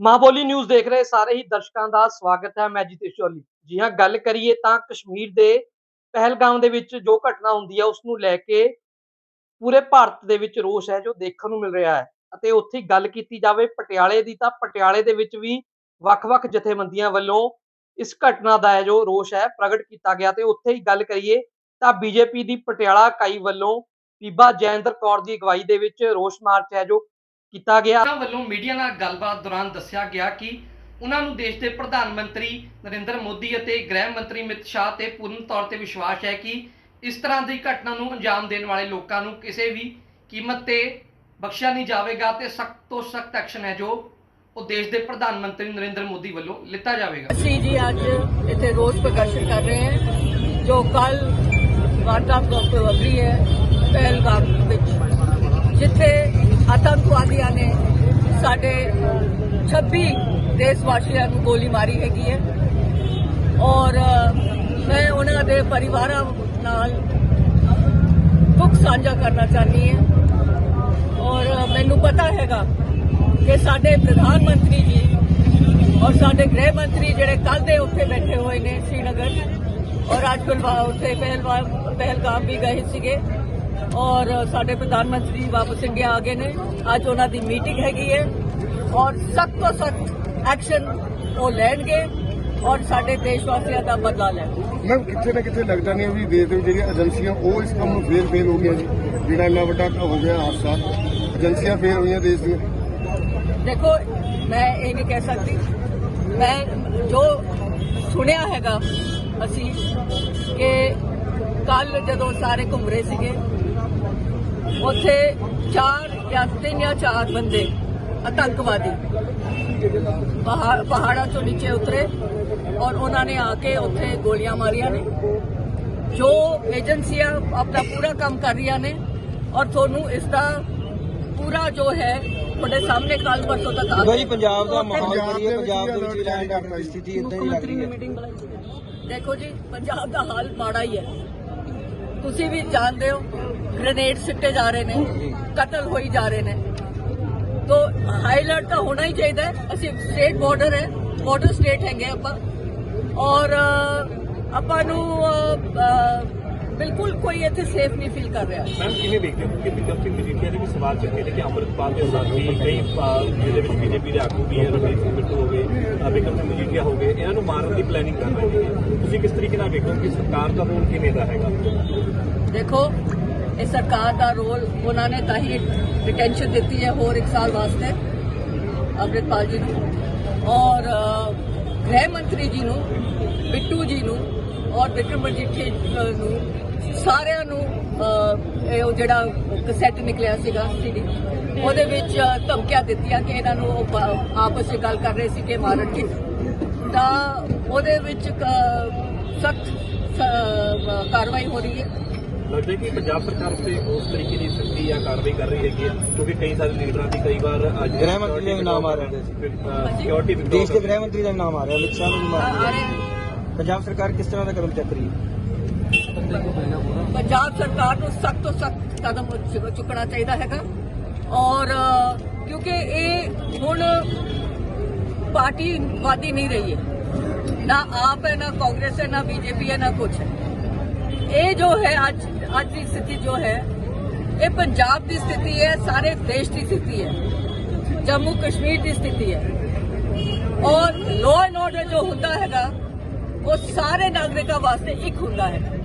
ਮਾਂ ਬੋਲੀ ਨਿਊਜ਼ ਦੇਖ ਰਹੇ ਸਾਰੇ ਹੀ ਦਰਸ਼ਕਾਂ ਦਾ ਸਵਾਗਤ ਹੈ, ਮੈਂ ਜੀਤੇਸ਼ ਚੋਲੀ। ਜੀ ਹਾਂ, ਗੱਲ ਕਰੀਏ ਤਾਂ ਕਸ਼ਮੀਰ ਦੇ ਪਹਿਲਗਾਮ ਦੇ ਵਿੱਚ ਜੋ ਘਟਨਾ ਹੁੰਦੀ ਹੈ ਉਸ ਨੂੰ ਲੈ ਕੇ ਪੂਰੇ ਭਾਰਤ ਦੇ ਵਿੱਚ ਰੋਸ ਹੈ, ਜੋ ਦੇਖਣ ਨੂੰ ਮਿਲ ਰਿਹਾ ਹੈ। ਅਤੇ ਉੱਥੇ ਗੱਲ ਕੀਤੀ ਜਾਵੇ ਪਟਿਆਲੇ ਦੀ, ਤਾਂ ਪਟਿਆਲੇ ਦੇ ਵਿੱਚ ਵੀ ਵੱਖ-ਵੱਖ ਜਥੇਬੰਦੀਆਂ ਵੱਲੋਂ ਇਸ ਘਟਨਾ ਦਾ ਜੋ ਰੋਸ ਹੈ, ਪ੍ਰਗਟ ਕੀਤਾ ਗਿਆ। ਤੇ ਉੱਥੇ ਹੀ ਗੱਲ ਕਰੀਏ ਤਾਂ ਬੀਜੇਪੀ ਦੀ ਪਟਿਆਲਾ ਇਕਾਈ ਵੱਲੋਂ ਬੀਬਾ ਜੈਂਦਰ ਕੌਰ ਦੀ ਅਗਵਾਈ ਦੇ ਵਿੱਚ ਰੋਸ ਮਾਰਚ ਹੈ, ਜੋ ਕੀਤਾ ਗਿਆ। ਉਹਨਾਂ ਵੱਲੋਂ ਮੀਡੀਆ ਨਾਲ ਗੱਲਬਾਤ ਦੌਰਾਨ ਦੱਸਿਆ ਗਿਆ ਕਿ ਉਹਨਾਂ ਨੂੰ ਦੇਸ਼ ਦੇ ਪ੍ਰਧਾਨ ਮੰਤਰੀ ਨਰਿੰਦਰ ਮੋਦੀ ਅਤੇ ਗ੍ਰਹਿ ਮੰਤਰੀ ਅਮਿਤ ਸ਼ਾਹ ਤੇ ਪੂਰਨ ਤੌਰ ਤੇ ਵਿਸ਼ਵਾਸ ਹੈ ਕਿ ਇਸ ਤਰ੍ਹਾਂ ਦੀ ਘਟਨਾ ਨੂੰ ਅੰਜਾਮ ਦੇਣ ਵਾਲੇ ਲੋਕਾਂ ਨੂੰ ਕਿਸੇ ਵੀ ਕੀਮਤ ਤੇ ਬਖਸ਼ਿਆ ਨਹੀਂ ਜਾਵੇਗਾ ਤੇ ਸਖਤ ਤੋਂ ਸਖਤ ਐਕਸ਼ਨ ਹੈ ਜੋ ਉਹ ਦੇਸ਼ ਦੇ ਪ੍ਰਧਾਨ ਮੰਤਰੀ ਨਰਿੰਦਰ ਮੋਦੀ ਵੱਲੋਂ ਲਿੱਤਾ ਜਾਵੇਗਾ। ਅਸੀਂ ਜੀ ਅੱਜ ਇੱਥੇ ਰੋਸ ਪ੍ਰਦਰਸ਼ਨ ਕਰ ਰਹੇ ਹਾਂ ਜੋ ਕੱਲ ਵਾਰਦਾਤ ਤੋਂ ਵਾਪਰੀ ਹੈ ਪਹਿਲਗਾਮ ਵਿੱਚ ਜਿੱਥੇ ਆਤੰਕਵਾਦੀਆਂ ਨੇ ਸਾਡੇ 26 ਦੇਸ਼ ਵਾਸੀਆਂ ਨੂੰ ਗੋਲੀ ਮਾਰੀ ਹੈਗੀ ਹੈ। ਔਰ ਮੈਂ ਉਹਨਾਂ ਦੇ ਪਰਿਵਾਰਾਂ ਨਾਲ ਦੁੱਖ ਸਾਂਝਾ ਕਰਨਾ ਚਾਹਨੀ ਹਾਂ। ਔਰ ਮੈਨੂੰ ਪਤਾ ਹੈਗਾ ਕਿ ਸਾਡੇ ਪ੍ਰਧਾਨ ਮੰਤਰੀ ਜੀ ਔਰ ਸਾਡੇ ਗ੍ਰਹਿ ਮੰਤਰੀ ਜਿਹੜੇ ਕੱਲ ਦੇ ਉੱਥੇ ਬੈਠੇ ਹੋਏ ਨੇ, ਸ਼੍ਰੀਨਗਰ। ਔਰ ਅੱਜ ਕੁਲਵਾ ਉੱਥੇ ਪਹਿਲਵਾਨ ਪਹਿਲਗਾਮ ਵੀ ਗਏ ਸੀਗੇ। ਔਰ ਸਾਡੇ ਪ੍ਰਧਾਨ ਮੰਤਰੀ ਵਾਪਸ ਇੰਡੀਆ ਆ ਗਏ ਨੇ। ਅੱਜ ਉਹਨਾਂ ਦੀ ਮੀਟਿੰਗ ਹੈਗੀ ਹੈ ਔਰ ਸਖਤ ਤੋਂ ਸਖਤ ਐਕਸ਼ਨ ਉਹ ਲੈਣਗੇ ਔਰ ਸਾਡੇ ਦੇਸ਼ ਵਾਸੀਆਂ ਦਾ ਬਦਲਾ ਲੈਣਗੇ। ਮੈਮ ਕਿੱਥੇ ਨਾ ਕਿੱਥੇ ਲੱਗਦਾ ਨਹੀਂ ਵੀ ਦੇਸ਼ ਦੇ ਜਿਹੜੀਆਂ ਏਜੰਸੀਆਂ ਉਹ ਇਸ ਕੰਮ ਨੂੰ ਫੇਲ ਫੇਲ ਹੋ ਗਈਆਂ ਜੀ। ਜਿਹੜਾ ਇੰਨਾ ਵੱਡਾ ਹੋ ਗਿਆ ਹਾਦਸਾ ਏਜੰਸੀਆਂ ਫੇਲ ਹੋਈਆਂ ਦੇਸ਼ ਦੀਆਂ। ਦੇਖੋ ਮੈਂ ਇਹ ਨਹੀਂ ਕਹਿ ਸਕਦੀ। ਮੈਂ ਜੋ ਸੁਣਿਆ ਹੈਗਾ ਅਸੀਂ ਕਿ ਕੱਲ ਜਦੋਂ ਸਾਰੇ ਘੁੰਮ ਰਹੇ ਸੀਗੇ ਉੱਥੇ ਚਾਰ ਜਾਂ ਤਿੰਨ ਜਾਂ ਚਾਰ ਬੰਦੇ ਆਤੰਕਵਾਦੀ। ਪਹਾੜ ਪਹਾੜਾਂ ਤੋਂ ਨੀਚੇ ਉਤਰੇ ਔਰ ਉਹਨਾਂ ਨੇ ਆ ਕੇ ਉੱਥੇ ਗੋਲੀਆਂ ਮਾਰੀਆਂ ਨੇ। ਜੋ ਏਜੰਸੀਆਂ ਆਪਣਾ ਪੂਰਾ ਕੰਮ ਕਰ ਰਹੀਆਂ ਨੇ ਔਰ ਤੁਹਾਨੂੰ ਇਸ ਦਾ ਪੂਰਾ ਜੋ ਹੈ ਤੁਹਾਡੇ ਸਾਹਮਣੇ ਕੱਲ ਪਰਸੋਂ ਤੱਕ ਆ ਭਾਈ ਪੰਜਾਬ ਦਾ ਮਾਹੌਲ ਕਰੀਏ ਪੰਜਾਬ ਦੇ ਵਿੱਚ ਲੈਂਡ ਆਰਡਰ ਦੀ ਸਥਿਤੀ ਇਦਾਂ ਹੀ ਲੱਗ ਰਹੀ ਹੈ। ਦੇਖੋ ਜੀ ਪੰਜਾਬ ਦਾ ਹਾਲ ਮਾੜਾ ਹੀ ਹੈ। ਤੁਸੀਂ ਵੀ ਜਾਣਦੇ ਹੋ ਗ੍ਰੇਨੇਡ ਸਿੱਟੇ ਜਾ ਰਹੇ ਨੇ ਕਤਲ ਹੋਈ ਜਾ ਰਹੇ ਨੇ। ਤੋ ਹਾਈ ਅਲਰਟ ਤਾਂ ਹੋਣਾ ਹੀ ਚਾਹੀਦਾ ਅਸੀਂ ਸਟੇਟ ਬਾਰਡਰ ਹੈ ਬਾਰਡਰ ਸਟੇਟ ਹੈਗੇ ਆਪਾਂ। ਔਰ ਆਪਾਂ ਨੂੰ ਬਿਲਕੁਲ ਕੋਈ ਇੱਥੇ ਸੇਫ ਨਹੀਂ ਫੀਲ ਕਰ ਰਿਹਾ। ਮੈਮ ਕਿਵੇਂ ਦੇਖਦੇ ਹੋ? ਕਿ ਬਿਕਮ ਸਿੰਘ ਮਜੀਠੀਆ ਦੇ ਵੀ ਸਵਾਲ ਚੱਕੇ ਨੇ ਕਿ ਅੰਮ੍ਰਿਤਪਾਲ ਦੇ ਸਾਥੀ ਕਈ ਜਿਹਦੇ ਵਿੱਚ ਬੀਜੇਪੀ ਦੇ ਆਗੂ ਵੀ ਹੈ ਰਮੇਸ਼ ਸਿੰਘ ਬਿੱਟੂ ਹੋ ਗਏ ਅਹ, ਬਿਕਰਮ ਸਿੰਘ ਮਜੀਠੀਆ ਹੋ ਗਏ ਇਹਨਾਂ ਨੂੰ ਮਾਰਨ ਦੀ ਪਲੈਨਿੰਗ ਕਰ ਰਹੇ ਨੇ। ਤੁਸੀਂ ਕਿਸ ਤਰੀਕੇ ਨਾਲ ਵੇਖੋ ਕਿ ਸਰਕਾਰ ਦਾ ਰੋਲ ਕਿਵੇਂ ਦਾ ਹੈਗਾ? ਦੇਖੋ ਇਹ ਸਰਕਾਰ ਦਾ ਰੋਲ ਉਹਨਾਂ ਨੇ ਤਾਂ ਹੀ ਡਿਟੈਂਸ਼ਨ ਦਿੱਤੀ ਹੈ ਹੋਰ ਇੱਕ ਸਾਲ ਵਾਸਤੇ ਅੰਮ੍ਰਿਤਪਾਲ ਜੀ ਨੂੰ। ਔਰ ਗ੍ਰਹਿ ਮੰਤਰੀ ਜੀ ਨੂੰ ਬਿੱਟੂ ਜੀ ਨੂੰ ਔਰ ਵਿਕਰਮ ਮਜੀਠੀ ਨੂੰ ਸਾਰਿਆਂ ਨੂੰ ਇਹ ਉਹ ਜਿਹੜਾ ਕਸੈਟ ਨਿਕਲਿਆ ਸੀਗਾ ਸੀਡੀ ਉਹਦੇ ਵਿੱਚ ਧਮਕੀਆਂ ਦਿੱਤੀਆਂ ਕਿ ਇਹਨਾਂ ਨੂੰ ਆਪਸ ਵਿੱਚ ਗੱਲ ਕਰ ਰਹੇ ਸੀ ਕਿ ਮਾਰਨਗੇ ਤਾਂ ਉਹਦੇ ਵਿੱਚ ਸਖਤ ਕਾਰਵਾਈ ਹੋ ਰਹੀ ਹੈ। ਲੱਗਦਾ ਕਿ ਪੰਜਾਬ ਸਰਕਾਰ ਉਸ ਤੇ ਉਸ ਤਰੀਕੇ ਦੀ ਸਖਤੀ ਜਾਂ ਕਾਰਵਾਈ ਕਰ ਰਹੀ ਹੈਗੀ ਹੈ ਕਿਉਂਕਿ ਕਈ ਸਾਰੇ ਲੀਡਰਾਂ ਦੀ ਕਈ ਵਾਰ ਅੱਜ ਗ੍ਰਹਿ ਮੰਤਰੀ ਦਾ ਨਾਮ ਆ ਰਿਹਾ ਸਿਕਿਉਰਿਟੀ ਦੇਸ਼ ਦੇ ਗ੍ਰਹਿ ਮੰਤਰੀ ਦਾ ਨਾਮ ਆ ਰਿਹਾ ਅਮਿਤ ਸ਼ਾਹ ਨੂੰ ਆ ਰਹੇ। ਪੰਜਾਬ ਸਰਕਾਰ ਕਿਸ ਤਰ੍ਹਾਂ ਦਾ ਕਦਮ ਚੱਕ ਰਹੀ ਹੈ? ਪੰਜਾਬ ਸਰਕਾਰ ਨੂੰ ਸਖਤ ਤੋਂ ਸਖਤ ਕਦਮ ਚੁੱਕਣਾ ਚਾਹੀਦਾ ਹੈਗਾ। ਔਰ, ਕਿਉਂਕਿ ਇਹ ਹੁਣ ਪਾਰਟੀ ਵਾਦੀ ਨਹੀਂ ਰਹੀ ਹੈ। ਨਾ ਆਪ ਹੈ, ਨਾ ਕਾਂਗਰਸ ਹੈ, ਨਾ ਬੀਜੇਪੀ ਹੈ, ਨਾ ਕੁਝ ਹੈ। ਇਹ ਜੋ ਹੈ, ਅੱਜ ਅੱਜ ਦੀ ਸਥਿਤੀ ਜੋ ਹੈ, ਇਹ ਪੰਜਾਬ ਦੀ ਸਥਿਤੀ ਹੈ, ਸਾਰੇ ਦੇਸ਼ ਦੀ ਸਥਿਤੀ ਹੈ। ਜੰਮੂ ਕਸ਼ਮੀਰ ਦੀ ਸਥਿਤੀ ਹੈ। ਔਰ ਲਾਅ ਐਂਡ ਆਰਡਰ ਜੋ ਹੁੰਦਾ ਹੈਗਾ ਉਹ ਸਾਰੇ ਨਾਗਰਿਕਾਂ ਵਾਸਤੇ ਇੱਕ ਹੁੰਦਾ ਹੈ।